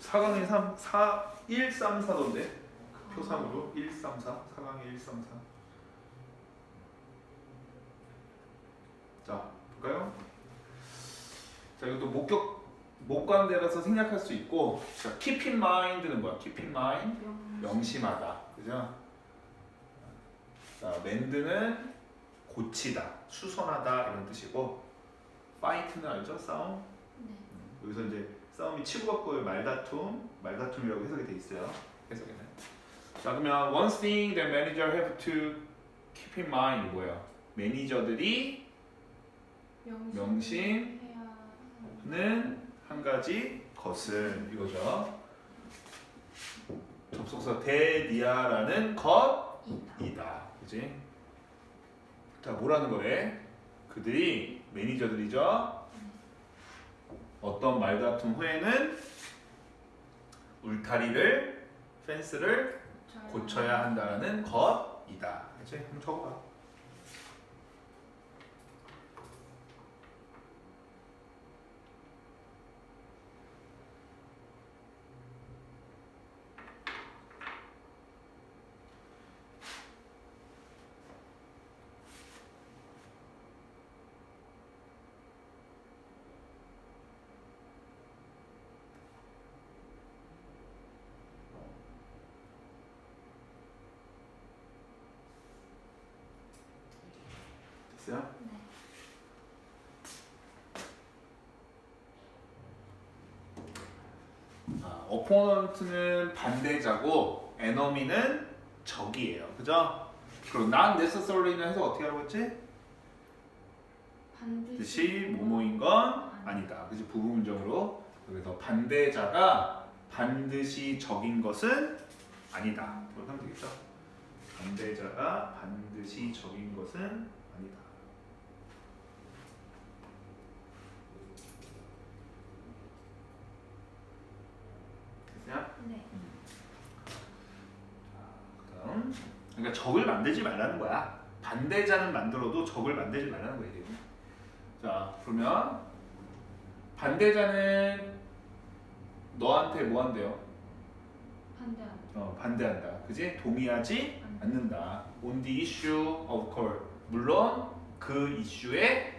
4강이 3, 4, 1, 3, 4던데 표상으로 1, 3, 4 4강이 1, 3, 4 자, 볼까요? 자, 이것도 목격 목관대라서 생략할 수 있고 자, keep in mind는 뭐야? keep in mind 명심하다. 그죠? 자, mend는 고치다, 수선하다 이런 뜻이고 fight는 알죠? 싸움. 네. 여기서 이제 싸움이 치고받고의 말다툼, 말다툼이라고 해석이 돼 있어요. 해석에는. 자, 그러면 one thing that manager have to keep in mind 뭐예요? 매니저들이 명심. 해야 는한 가지 것을 이거죠. 접속사 대니아라는 것이다. 이다. 그지? 자, 뭐라는 거래? 그들이 매니저들이죠. 어떤 말다툼 후에는 울타리를 펜스를 고쳐야 한다는 것이다. 그치? 한번 적어봐. 됐어요? 네. 아, opponent는 반대자고 enemy는 적이에요. 그죠? 그리고 not necessary는 해서 어떻게 하라고 했지? 반드시 뭐뭐인 건 아니다. 그지 부분적으로 그래서 반대자가 반드시 적인 것은 아니다. 그렇게 하면 되겠죠? 반대자가 반드시 적인 것은 아니다. 됐어요? 네. 그러니까 적을 만들지 말라는 거야. 반대자는 만들어도 적을 만들지 말라는 거야 이게. 자 그러면 반대자는 너한테 뭐 한대요? 반대하다. 어, 반대한다. 그지? 동의하지 않는다. On the issue of course. 물론 그 이슈에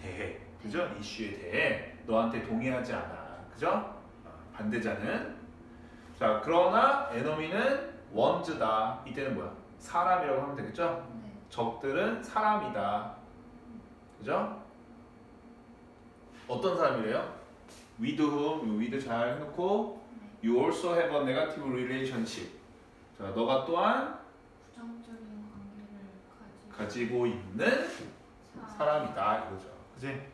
대해. 그죠? 이슈에 대해 너한테 동의하지 않아. 그죠? 어, 반대자는 자 그러나 에너미는 원즈다. 이때는 뭐야? 사람이라고 하면 되겠죠? 네. 적들은 사람이다. 그죠? 어떤 사람이래요? with whom, with 잘 해놓고 네. you also have a negative relationship. 자, 너가 또한 부정적인 관계를 가지고 가지고 있는 사람이다 이거죠. 그지?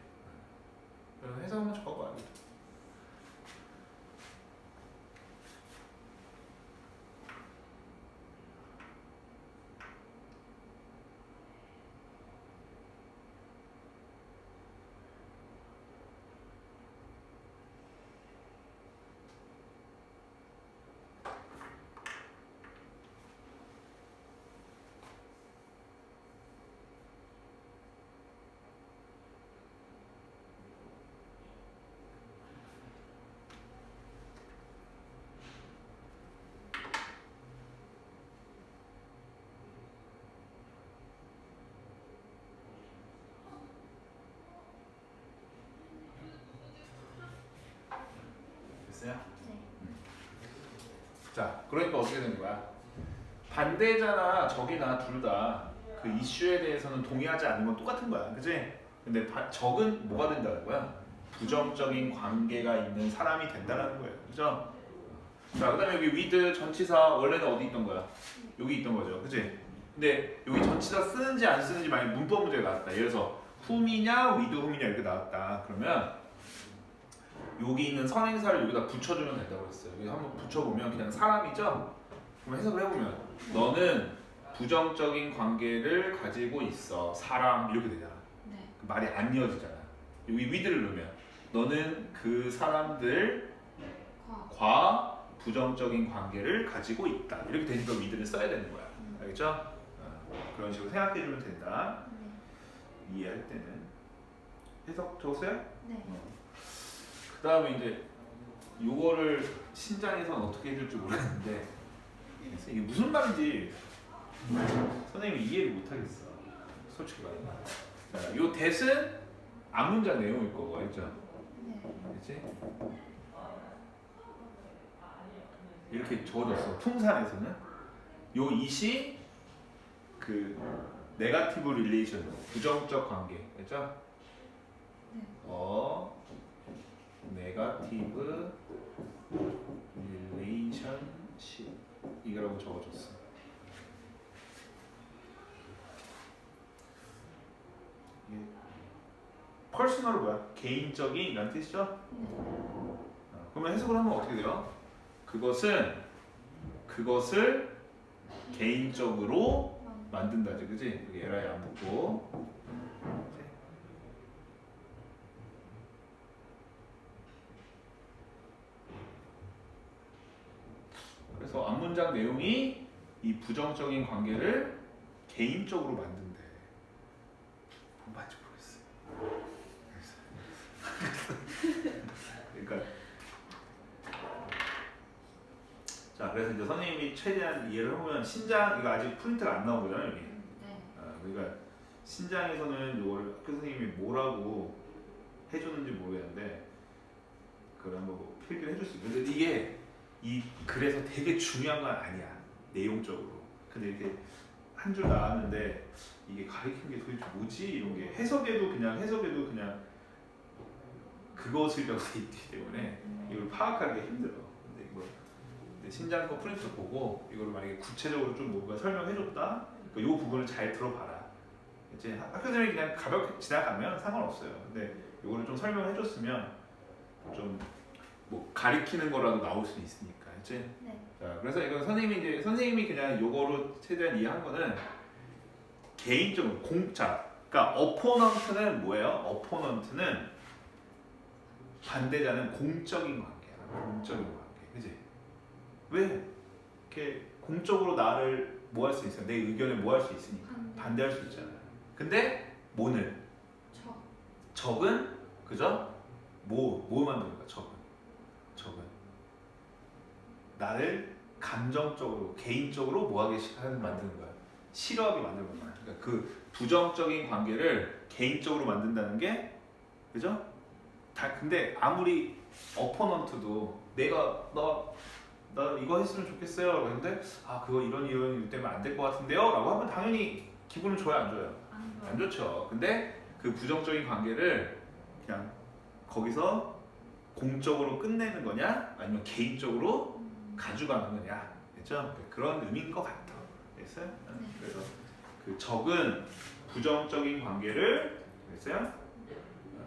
그래서 해석 한번 적어봐. 됐어요? 네. 자, 그러니까 어떻게 되는 거야? 반대자나 적이나 둘 다 그 이슈에 대해서는 동의하지 않는 건 똑같은 거야, 그지? 근데 바- 적은 뭐가 된다는 거야? 부정적인 관계가 있는 사람이 된다는 거예요, 그죠? 자, 그다음에 여기 with 전치사 원래는 어디 있던 거야? 여기 있던 거죠, 그지? 근데 여기 전치사 쓰는지 안 쓰는지 만약 문법 문제가 나왔다. 예를 들어서 whom이냐 with whom이냐 이렇게 나왔다. 그러면 여기 있는 선행사를 여기다 붙여주면 된다고 했어요. 여기 한번 붙여보면 그냥 사람이죠? 그럼 해석을 해보면 너는 부정적인 관계를 가지고 있어. 사람 이렇게 되잖아. 네. 그 말이 안 이어지잖아. 여기 위드를 넣으면 너는 그 사람들과 과. 부정적인 관계를 가지고 있다. 이렇게 되니까 위드를 써야 되는 거야. 음. 알겠죠? 어, 그런 식으로 생각해주면 된다. 네. 이해할 때는 해석 적었어요? 네. 그 다음에 이제 요거를 신장에선 어떻게 해줄지 모르겠는데 그래서 이게 무슨 말인지 선생님이 이해를 못하겠어 솔직히 말하면 자, 요 대은 앞문장 내용일 거고 알죠? 네. 그렇지? 이렇게 적어졌어 풍산에서는 요 이시 그 네가티브 릴레이션 부정적 관계 그죠? 네. 어 네가티브 릴레이션십 이거라고 적어줬어. 이게 퍼스널 뭐야? 개인적인 이란 뜻이죠? 네. 어, 그러면 해석을 하면 어떻게 돼요? 그것은 그것을 개인적으로 만- 만든다지, 그지? 여기 에라이 안 붙고. 그래서 앞문장 내용이 이 부정적인 관계를 개인적으로 만든대. 뭔 말인지 모르겠어요. 그러니까 자 그래서 이제 선생님이 최대한 이해를 해보면 신장 이거 아직 프린트가 안 나온 거잖아요 여기. 네. 아, 그러니까 신장에서는 요거를 학교 선생님이 뭐라고 해줬는지 모르겠는데 한번 뭐 필기를 해줄 수 있는데 이게 이 글에서 되게 중요한 건 아니야 내용적으로. 근데 이렇게 한 줄 나왔는데 이게 가리킨 게 도대체 뭐지? 이런 게 해석에도 그냥 해석에도 그냥 그것이라고 돼 있기 때문에 이걸 파악하기 힘들어. 근데 이거 근데 신장 거 프린트 보고 이걸 만약에 구체적으로 좀 뭔가 설명해줬다? 이 부분을 잘 들어봐라. 이제 학교 선생님이 그냥 가볍게 지나가면 상관없어요. 근데 이거를 좀 설명해줬으면 좀 뭐 가리키는 거라도 나올 수 있으니까, 이제. 네. 자, 그래서 이거 선생님이 이제 선생님이 그냥 요거로 최대한 이해한 거는 개인적으로 공차. 그러니까 어포넌트는 뭐예요? 어포넌트는 반대자는 공적인 관계야. 공적인 관계, 그지? 왜 이렇게 공적으로 나를 뭐 할 수 있어요? 내 의견을 뭐 할 수 있으니까 반대. 반대할 수 있잖아요. 근데 뭐는 저. 적은 그죠? 뭐, 뭐 만드는 거야? 적은. 나를 감정적으로, 개인적으로 뭐하게 만드는 거야. 싫어하게 만드는 거야. 그러니까 그 부정적인 관계를 개인적으로 만든다는 게, 그죠? 다, 근데 아무리 어퍼넌트도 내가, 나, 나 이거 했으면 좋겠어요. 그런데, 아, 그거 이런 이런 이유 때문에 안 될 것 같은데요? 라고 하면 당연히 기분은 좋아요, 안 좋아요? 안 안. 좋죠. 근데 그 부정적인 관계를 그냥 거기서 공적으로 끝내는 거냐, 아니면 개인적으로 음. 가져가는 거냐, 그렇죠? 그런 의미인 것 같아. 네. 그래서 그 적은 부정적인 관계를 그랬어요? 어,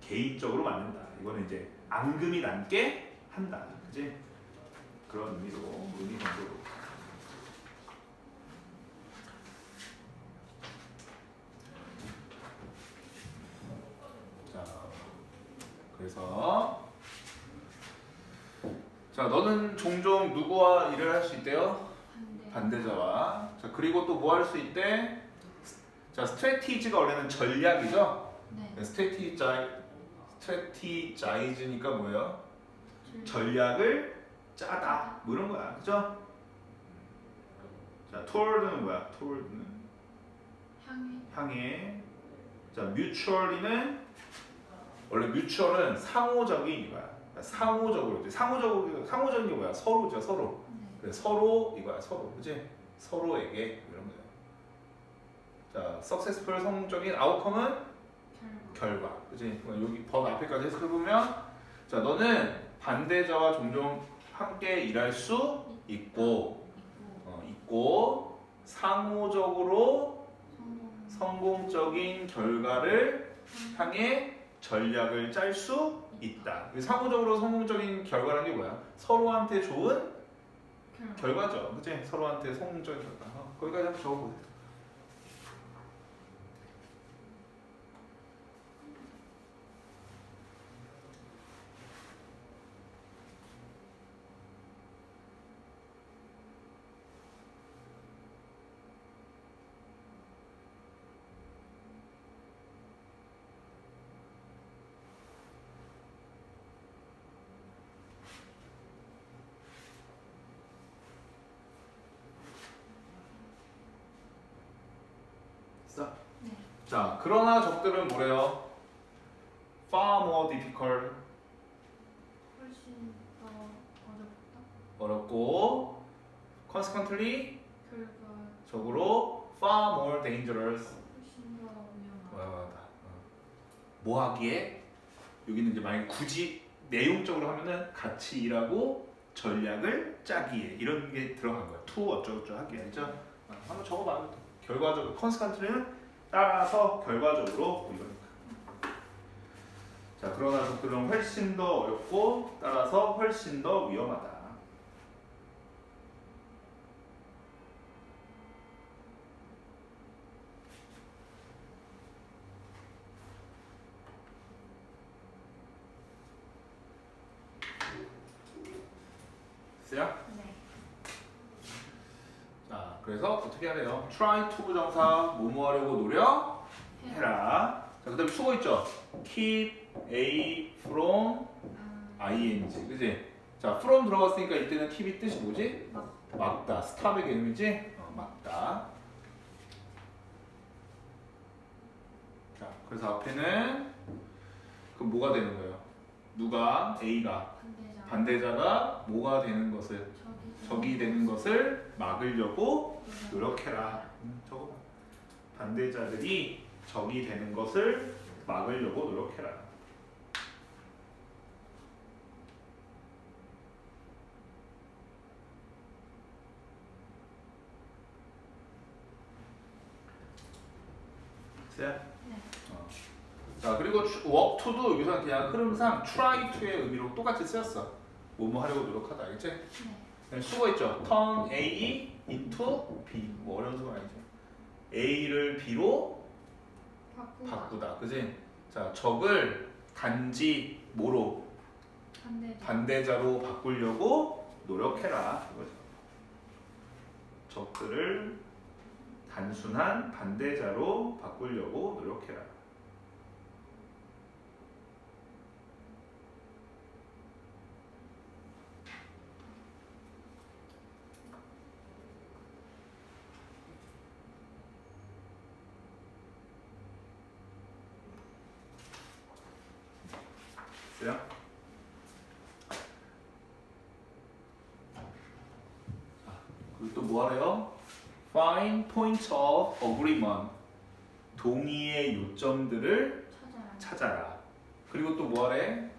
개인적으로 만든다. 이거는 이제 앙금이 남게 한다. 그지? 그런 의미로 의미 정도로. 자, 그래서 자, 너는 종종 누구와 일을 할 수 있대요? 반대. 반대자와. 자, 그리고 또 뭐 할 수 있대? 자, 스트레티지가 원래는 전략이죠? 네. 스트레티자이 스트레티자이즈니까 뭐예요? 줄- 전략을 짜다. 뭐 이런 거야. 그죠? 자, toward는 뭐야? toward는 향해. 향해. 자, mutually는 원래 mutual은 상호적인 이거야. 그러니까 상호적으로 이제 상호적으로 상호적인 게 뭐야? 서로죠, 서로. 네. 그래서 서로 이거야, 서로. 그지? 서로에게 이런 거예요. 자, successful 성공적인 outcome은 결과. 결과. 그지? 그럼 여기 번 앞에까지 해석해 보면 자, 너는 반대자와 종종 함께 일할 수 있고 있고 어, 있고 상호적으로 성공. 성공적인 결과를 향해 전략을 짤 수 있다. 상호적으로 성공적인 결과라는 게 뭐야? 서로한테 좋은 결과. 결과죠. 그치? 서로한테 성공적인 결과. 어, 거기까지 한번 적어보세요. 자, 그러나 적들은 뭐래요? far more difficult 훨씬 더 어렵다. 어렵고 consequently 결과적으로 적으로 far more dangerous 훨씬 더 위험하다. 와와다. 뭐 하기에 여기는 이제 만약 굳이 내용적으로 하면은 같이 일하고 전략을 짜기에 이런 게 들어간 거야. to 어쩌고저쩌고 하기 알죠? 어, 한번 적어봐. 결과적으로 consequently는 따라서 결과적으로 뭐 이거니까. 자 그러나 적들은 훨씬 더 어렵고 따라서 훨씬 더 위험하다. 됐어요? 네. 자, 그래서 어떻게 하래요? try to 부정사 뭐뭐 하려고 노력 해라. 자, 그다음에 수고 있죠. keep a from 아, ing, 그지? 자, from 들어갔으니까 이때는 keep이 뜻이 뭐지? 막 막다. stop의 개념이지? 어, 막다. 자, 그래서 앞에는 그 뭐가 되는 거예요? 누가 a가 반대자. 반대자가 뭐가 되는 것을 적이 되는 것을 막으려고 노력해라. 음, 저거 반대자들이 적이 되는 것을 막으려고 노력해라. 네. 어. 자 그리고 work to도 여기서 그냥 흐름상 try to의 의미로 똑같이 쓰였어. 뭐뭐 하려고 노력하다, 알겠지? 네. 네, 수고 있죠. turn A into B. 뭐 어려운 수가 아니죠. A를 B로 바꾸다. 바꾸다. 그지? 자, 적을 단지 뭐로 반대자. 반대자로 바꾸려고 노력해라. 이거죠. 적들을 단순한 반대자로 바꾸려고 노력해라. 됐어요? 그리고 또 뭐하래요? Find points of agreement. 동의의 요점들을 찾아라. 찾아라. 그리고 또 뭐하래?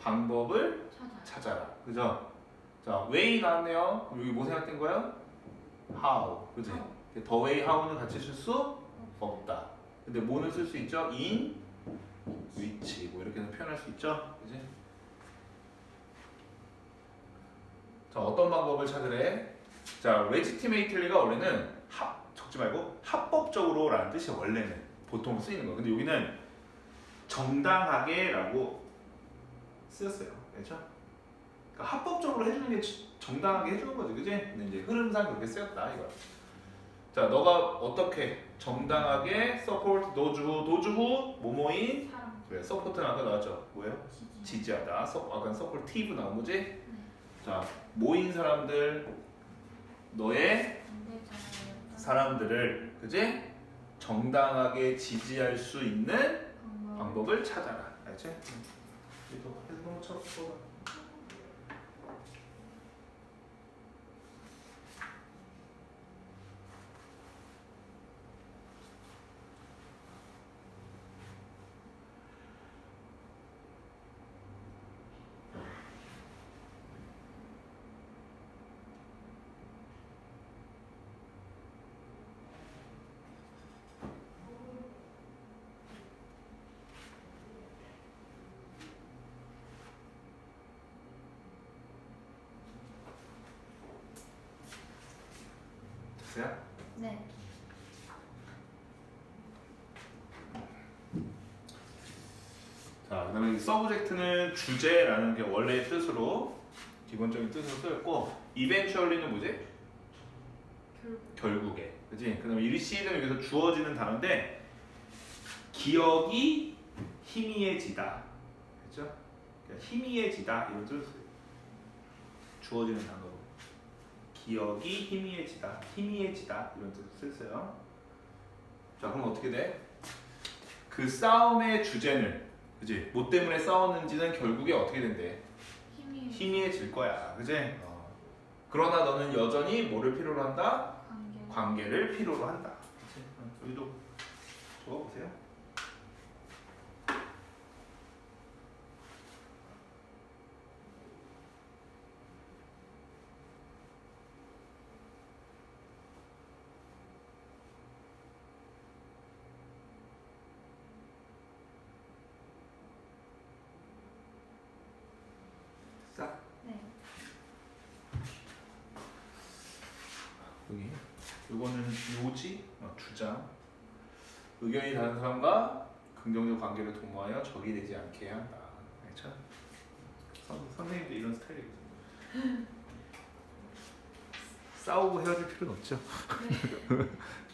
방법을 찾아. 찾아라. 그죠? 자, way 나왔네요. 그럼 여기 뭐 생각된 거야? how. 그지? the way, how는 같이 쓸 수 없다. 근데 뭐는 쓸 수 있죠? in, which. 뭐 이렇게 표현할 수 있죠? 그지? 자, 어떤 방법을 찾으래? 자, legitimately가 원래는 합, 적지 말고 합법적으로라는 뜻이 원래는 보통 쓰이는 거. 근데 여기는 정당하게라고 쓰였어요. 그렇죠? 그러니까 합법적으로 해주는 게 정당하게 해주는 거지, 그지? 이제 흐름상 그렇게 쓰였다 이거. 자, 너가 어떻게 정당하게 support 도주후 도주후 뭐뭐인 사람. 그래, support는 아까 나왔죠. 뭐예요? 지지. 지지하다. 서, 아까 supportive 나온 거지? 네. 자, 모인 사람들 너의. 사람들을 그지? 정당하게 지지할 수 있는 방법. 방법을 찾아라. 알지? 이거 핸드폰 쳐봐 됐어요? 네. 자, 그 다음에 이 서브젝트는 주제라는 게 원래의 뜻으로 기본적인 뜻으로 쓰였고 eventually는 뭐지? 결국. 결국에, 그지? 그 다음에 이 receive는 여기서 주어지는 단어인데 기억이 희미해지다, 그렇죠? 그러니까 희미해지다 이런 뜻을. 주어지는 단어로 기억이 희미해지다, 희미해지다 이런 뜻을 썼어요. 자 그럼 어떻게 돼? 그 싸움의 주제는 그지? 뭐 때문에 싸웠는지는 결국에 어떻게 된대? 힘이 희미해질 거야, 그지? 어. 그러나 너는 여전히 뭐를 필요로 한다? 관계. 관계를 필요로 한다. 그치? 어, 여기도 적어보세요. 싹 네. 여기 이거는 요지 어, 주장 의견이 다른 사람과 긍정적 관계를 도모하여 적이 되지 않게 한다. 그렇죠? 선, 선생님도 이런 스타일이거든요. 싸우고 헤어질 필요는 없죠. 네.